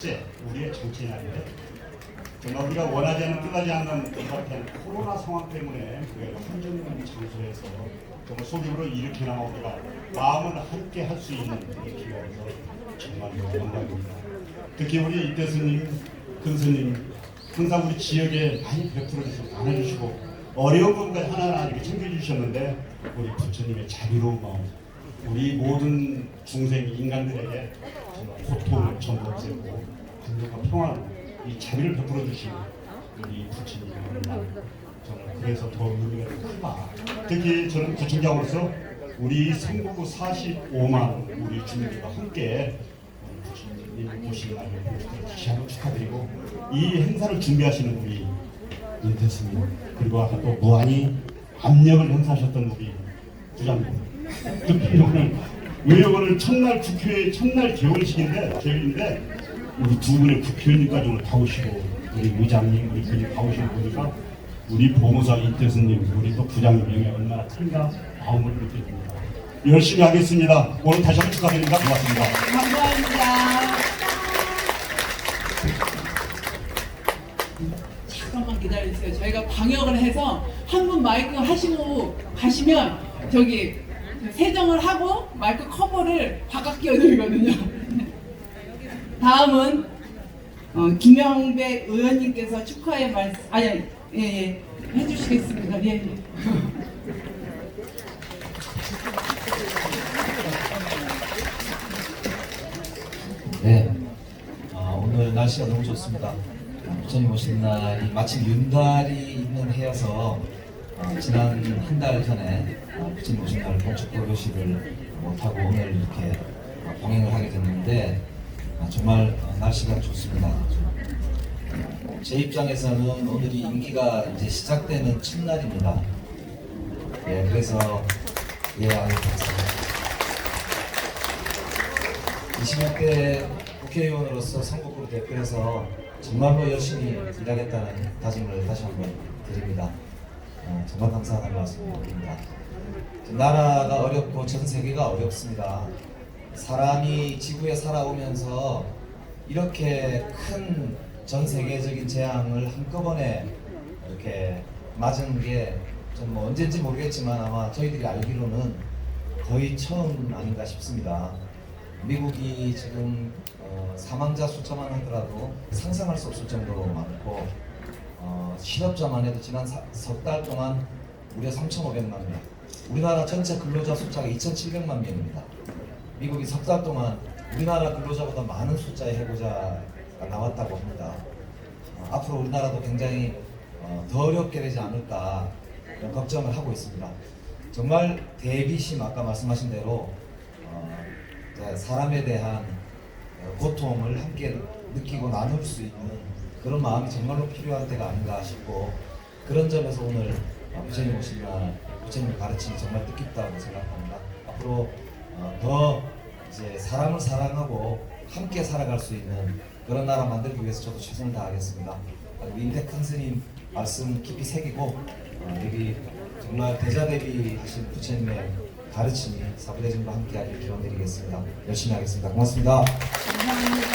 우리의 정치 날인데 정말 우리가 원하지 않는 뜻하지 않는 이렇게 코로나 상황 때문에 우리가 한정된 장소에서 정말 소규모로 일으키나마 우리가 마음을 함께 할 수 있는 그런 기회라서 정말 영광입니다. 특히 우리 이대 스님, 큰 스님 항상 우리 지역에 많이 베풀어 주시고 나눠주시고 어려운 부분까지 하나하나 이렇게 챙겨주셨는데 우리 부처님의 자비로운 마음 우리 모든 중생 인간들에게 고통을 전도하고 안녕과 평화를 이 자비를 베풀어 주신 우리 부처님의 마음 정말 그래서 더 의미가 크다. 특히 저는 부총장으로서 우리 성북구 45만 우리 주민들과 함께 부처님 오신 날을 다시 한번 축하드리고 이 행사를 준비하시는 우리 인태스님 그리고 아까 또 무한히 압력을 행사하셨던 우리 부장님 오늘 첫날 국회 첫날 개원식인데 개원인데 우리 두 분의 국회의원님까지 오늘 다 오시고 우리 의장님 우리 다 오시는 보니까 우리 보무사 이태수님 우리 또 부장님 영향 얼마나 큰가 마음을 느껴집니다. 열심히 하겠습니다. 오늘 다시 한번 축하드립니다. 고맙습니다. 감사합니다. 잠깐만 기다려주세요. 저희가 방역을 해서 한 분 마이크 하시고 가시면 저기 세정을 하고 마이크 커버를 바깥 끼워드리거든요. 다음은 어, 김영배 의원님께서 축하의 말씀 아니 아니, 예, 예 해주시겠습니다. 예, 예. 네. 아, 오늘 날씨가 너무 좋습니다. 부처님 오신 날이 마침 윤달이 있는 해여서 아, 지난 한 달 전에 아, 부처님 오신 날 공축 고교식을 못하고 오늘 이렇게 아, 봉행을 하게 됐는데 아, 정말 어, 날씨가 좋습니다. 제 입장에서는 오늘이 임기가 이제 시작되는 첫날입니다. 예, 그래서 예, 감사합니다. 20대 국회의원으로서 선거구를 대표해서 정말로 열심히 일하겠다는 다짐을 다시 한번 드립니다. 어, 정말 감사하다는 말씀 드립니다. 나라가 어렵고 전 세계가 어렵습니다. 사람이 지구에 살아오면서 이렇게 큰 전 세계적인 재앙을 한꺼번에 이렇게 맞은 게 좀 뭐 언제인지 모르겠지만 아마 저희들이 알기로는 거의 처음 아닌가 싶습니다. 미국이 지금 어, 사망자 숫자만 하더라도 상상할 수 없을 정도로 많고 어, 실업자만 해도 지난 석 달 동안 무려 3,500만 명. 우리나라 전체 근로자 숫자가 2,700만 명입니다. 미국이 석 달 동안 우리나라 근로자보다 많은 숫자의 해고자가 나왔다고 합니다. 어, 앞으로 우리나라도 굉장히 어, 더 어렵게 되지 않을까 이런 걱정을 하고 있습니다. 정말 대비심 아까 말씀하신 대로 어, 사람에 대한 어, 고통을 함께 느끼고 나눌 수 있는 그런 마음이 정말로 필요한 때가 아닌가 싶고 그런 점에서 오늘 어, 부처님 오신 날 부처님의 가르침이 정말 뜻깊다고 생각합니다. 앞으로 어, 더 이제 사람을 사랑하고 함께 살아갈 수 있는 그런 나라 만들기 위해서 저도 최선을 다하겠습니다. 우리 인태 큰 스님 말씀 깊이 새기고 어, 여기 정말 대자 대비하신 부처님의 가르침이 사부대중과 함께하길 기원드리겠습니다. 열심히 하겠습니다. 고맙습니다. 감사합니다.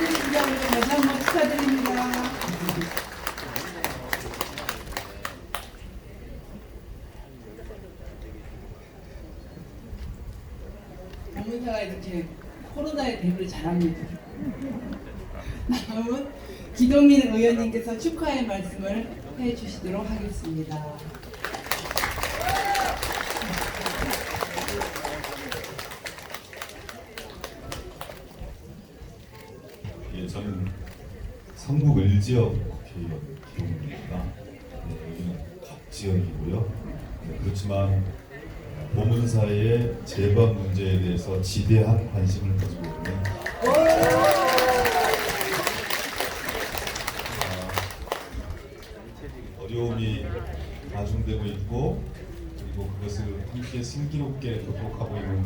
우리 다시 한번 축하드립니다. 법문사가 이렇게 코로나에 대비를 잘합니다. 다음은 기동민 의원님께서 축하의 말씀을 해주시도록 하겠습니다. 예, 저는 성북 을지역 국회의원 기동입니다. 네, 여기는 각 지역이고요. 네, 그렇지만 보문사의 재건 문제에 대해서 지대한 관심을 가지고 어려움이 가중되고 있고 그리고 그것을 함께 슬기롭게 극복하고 있는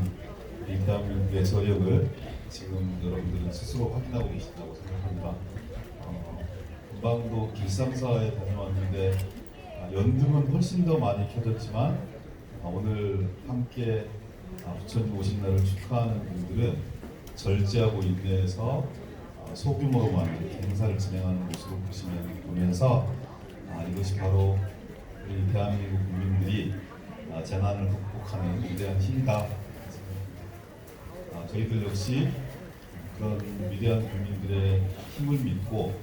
인담의 저력을 지금 여러분들은 스스로 확인하고 계신다고 생각합니다. 어, 금방도 길상사에 다녀왔는데 아, 연등은 훨씬 더 많이 켜졌지만 아, 오늘 함께 아, 부처님 오신 날을 축하하는 분들은 절제하고 인내해서 아, 소규모로만 행사를 진행하는 모습을 보시면 보면서 아, 이것이 바로 우리 대한민국 국민들이 아, 재난을 극복하는 위대한 힘이다. 아, 저희들 역시 그런 위대한 국민들의 힘을 믿고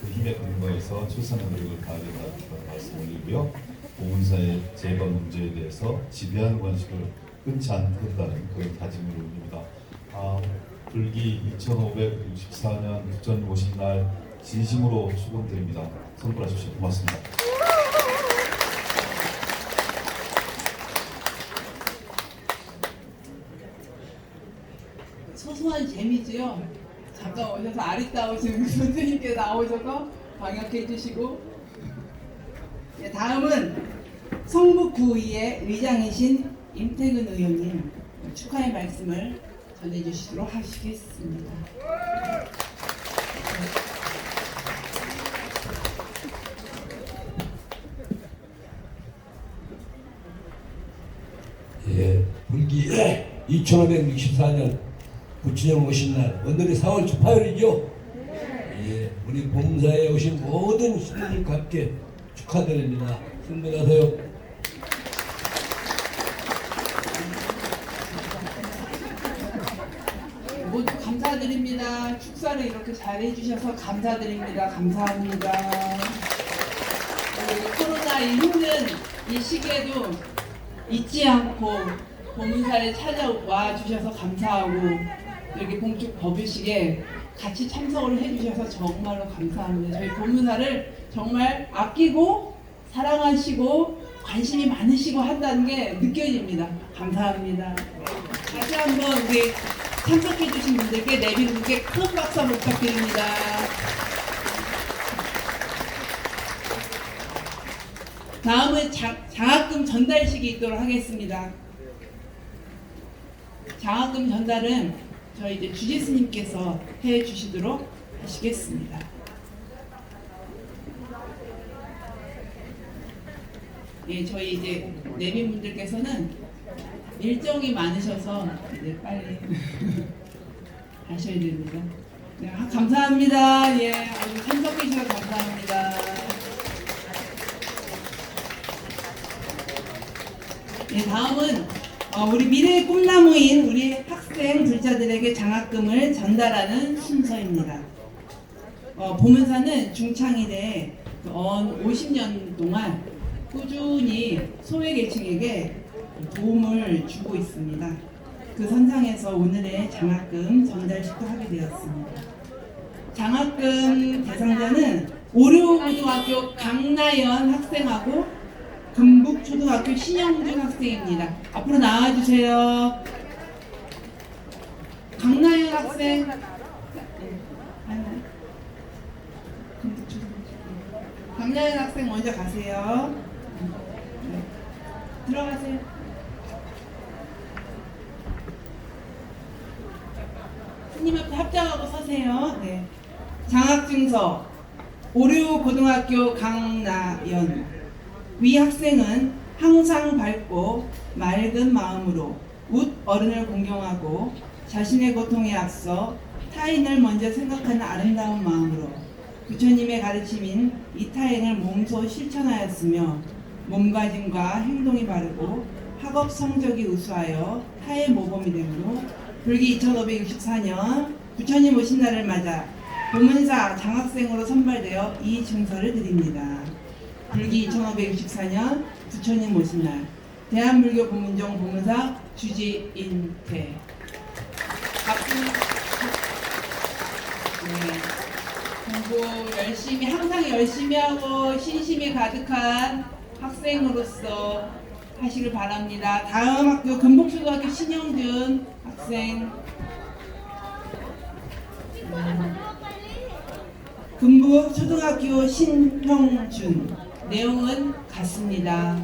그 힘에 근거해서 최선의 노력을 다하겠다는 말씀을 드리고요. 보문사의 재건 문제에 대해서 지대한 관심을 끊지 않겠다는 그런 다짐을 올립니다. 아, 불기 2564년 부처님 오신 날 진심으로 축원드립니다. 선물하십시오. 고맙습니다. 소소한 재미지요. 잠깐 오셔서 아리따우신 선생님께 나오셔서 방역해 주시고 네, 다음은 성북구의회 의장이신 임태근 의원님 축하의 말씀을 전해주시도록 하시겠습니다. 예, 불기 2564년 부처님 오신 날 오늘이 4월 18일이죠. 예, 우리 봉사에 오신 모든 신부님께 축하드립니다. 승분하세요. 모두 축사를 이렇게 잘 해주셔서 감사드립니다. 감사합니다. 그리고 코로나 이 힘든 이 시기에도 잊지 않고 보문사에 찾아와 주셔서 감사하고 여기 봉축 법유식에 같이 참석을 해주셔서 정말로 감사합니다. 저희 보문사를 정말 아끼고 사랑하시고 관심이 많으시고 한다는 게 느껴집니다. 감사합니다. 다시 한번 우리 참석해주신 분들께 내빈분께 큰 박수 한번 부탁드립니다. 다음은 장, 장학금 전달식이 있도록 하겠습니다. 장학금 전달은 저희 이제 주지스님께서 해 주시도록 하시겠습니다. 예, 저희 이제 내빈 분들께서는 일정이 많으셔서 이제 빨리 하셔야 됩니다. 네, 아, 감사합니다. 예, 아주 참석해 주셔서 감사합니다. 예, 다음은 어, 우리 미래의 꿈나무인 우리 학생 불자들에게 장학금을 전달하는 순서입니다. 어, 보문사는 중창일에 언 50년 동안 꾸준히 소외계층에게 도움을 주고 있습니다. 그 선상에서 오늘의 장학금 전달식도 하게 되었습니다. 장학금 대상자는 오류고등학교 강나연 학생하고 금북초등학교 신영준 학생입니다. 앞으로 나와주세요. 강나연 학생. 강나연 학생 먼저 가세요. 네. 들어가세요. 스님 앞에 합장하고 서세요. 네. 장학증서 오류 고등학교 강나연 위 학생은 항상 밝고 맑은 마음으로 웃 어른을 공경하고 자신의 고통에 앞서 타인을 먼저 생각하는 아름다운 마음으로 부처님의 가르침인 이타행을 몸소 실천하였으며 몸가짐과 행동이 바르고 학업 성적이 우수하여 타의 모범이 되므로 불기 2564년 부처님 오신 날을 맞아 보문사 장학생으로 선발되어 이 증서를 드립니다. 불기 2564년 부처님 오신 날 대한불교 보문종 보문사 주지인태 네. 공부 열심히 항상 열심히 하고 신심이 가득한 학생으로서 하시길 바랍니다. 다음 학교 금복초등학교 신영준 학생 음, 금부 초등학교 신형준 내용은 같습니다.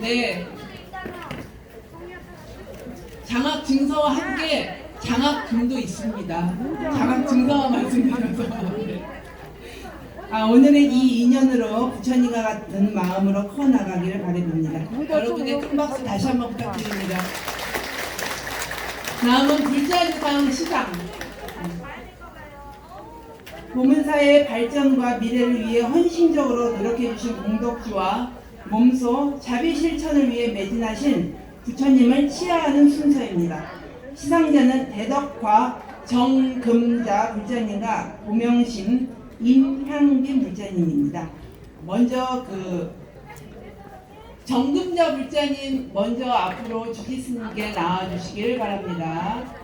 네. 장학 증서와 함께 장학금도 있습니다. 장학 증서와 말씀드려서. 네. 아, 오늘의 이 인연으로 부처님과 같은 마음으로 커 나가기를 바랍니다. 여러분의 큰 박수 다시 한번 부탁드립니다. 다음은 불자유상 시상. 보문사의 발전과 미래를 위해 헌신적으로 노력해 주신 공덕주와 몸소 자비 실천을 위해 매진하신 부처님을 치하하는 순서입니다. 시상자는 대덕과 정금자 불자님과 고명심 임향빈 불자님입니다. 먼저 그 정금자 불자님 먼저 앞으로 주기스님께 나와주시길 바랍니다.